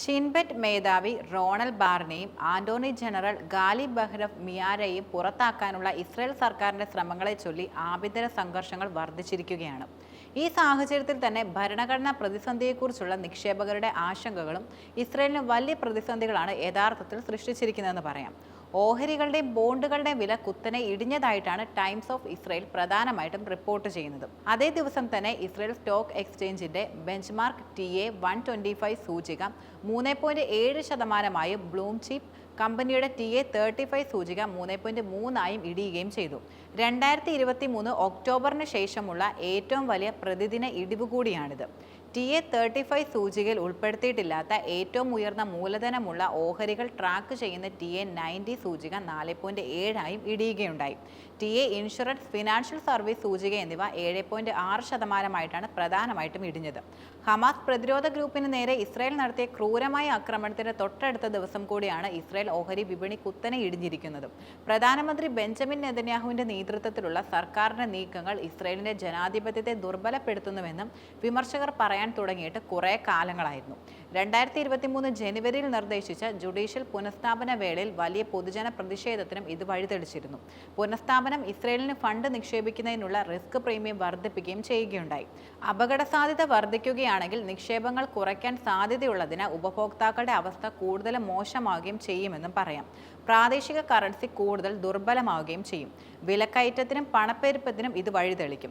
Shin Bet മേധാവി Ronen ബാറിനെയും attorney general Gali Baharav മിയാരയും പുറത്താക്കാനുള്ള ഇസ്രായേൽ സർക്കാരിന്റെ ശ്രമങ്ങളെ ചൊല്ലി ആഭ്യന്തര സംഘർഷങ്ങൾ വർദ്ധിച്ചിരിക്കുകയാണ്. ഈ സാഹചര്യത്തിൽ തന്നെ ഭരണഘടനാ പ്രതിസന്ധിയെക്കുറിച്ചുള്ള നിക്ഷേപകരുടെ ആശങ്കകളും ഇസ്രയേലിന് വലിയ പ്രതിസന്ധികളാണ് യഥാർത്ഥത്തിൽ സൃഷ്ടിച്ചിരിക്കുന്നതെന്ന് പറയാം. ഓഹരികളുടെയും ബോണ്ടുകളുടെയും വില കുത്തനെ ഇടിഞ്ഞതായിട്ടാണ് ടൈംസ് ഓഫ് ഇസ്രയേൽ പ്രധാനമായിട്ടും റിപ്പോർട്ട് ചെയ്യുന്നത്. അതേ ദിവസം തന്നെ Israel stock എക്സ്ചേഞ്ചിന്റെ benchmark T A one twenty five സൂചിക മൂന്ന് പോയിന്റ് ഏഴ് ശതമാനമായും ബ്ലൂം ചീപ്പ് കമ്പനിയുടെ ടി എ തേർട്ടി ഫൈവ് സൂചിക മൂന്ന് പോയിന്റ് മൂന്നായും ഇടിയുകയും ചെയ്തു. രണ്ടായിരത്തി ഇരുപത്തി മൂന്ന് ഒക്ടോബറിന് ശേഷമുള്ള ഏറ്റവും വലിയ പ്രതിദിന ഇടിവ് കൂടിയാണിത്. ടി എ തേർട്ടി ഫൈവ് സൂചികയിൽ ഉൾപ്പെടുത്തിയിട്ടില്ലാത്ത ഏറ്റവും ഉയർന്ന മൂലധനമുള്ള ഓഹരികൾ ട്രാക്ക് ചെയ്യുന്ന ടി എ നയന്റി സൂചിക നാല് പോയിന്റ് ഏഴായും ഇടിയുകയുണ്ടായി. T A insurance financial service സൂചിക എന്നിവ ഏഴ് പോയിന്റ് ആറ് ശതമാനമായിട്ടാണ് പ്രധാനമായിട്ടും ഇടിഞ്ഞത്. ഹമാസ് പ്രതിരോധ ഗ്രൂപ്പിന് നേരെ ഇസ്രായേൽ നടത്തിയ ക്രൂരമായ ആക്രമണത്തിന്റെ തൊട്ടടുത്ത ദിവസം കൂടിയാണ് ഇസ്രായേൽ ഓഹരി വിപണി കുത്തനെ ഇടിഞ്ഞിരിക്കുന്നത്. പ്രധാനമന്ത്രി ബെഞ്ചമിൻ നെതന്യാഹുവിന്റെ നേതൃത്വത്തിലുള്ള സർക്കാരിന്റെ നീക്കങ്ങൾ ഇസ്രായേലിന്റെ ജനാധിപത്യത്തെ ദുർബലപ്പെടുത്തുന്നുവെന്നും വിമർശകർ പറയാൻ തുടങ്ങിയിട്ട് കുറേ കാലങ്ങളായിരുന്നു. രണ്ടായിരത്തി ഇരുപത്തി മൂന്ന് ജനുവരിയിൽ നിർദ്ദേശിച്ച ജുഡീഷ്യൽ പുനഃസ്ഥാപന വേളയിൽ വലിയ പൊതുജന പ്രതിഷേധത്തിനും ഇത് വഴിതെളിച്ചിരുന്നു. പുനഃസ്ഥാപനം ഇസ്രയേലിന് ഫണ്ട് നിക്ഷേപിക്കുന്നതിനുള്ള റിസ്ക് പ്രീമിയം വർദ്ധിപ്പിക്കുകയും ചെയ്യുകയുണ്ടായി. അപകട സാധ്യത വർദ്ധിക്കുകയാണെങ്കിൽ നിക്ഷേപങ്ങൾ കുറയ്ക്കാൻ സാധ്യതയുള്ളതിന് ഉപഭോക്താക്കളുടെ അവസ്ഥ കൂടുതൽ മോശമാവുകയും ചെയ്യുമെന്നും പറയാം. പ്രാദേശിക കറൻസി കൂടുതൽ ദുർബലമാവുകയും ചെയ്യും. വിലക്കയറ്റത്തിനും പണപ്പെരുപ്പത്തിനും ഇത് വഴിതെളിക്കും.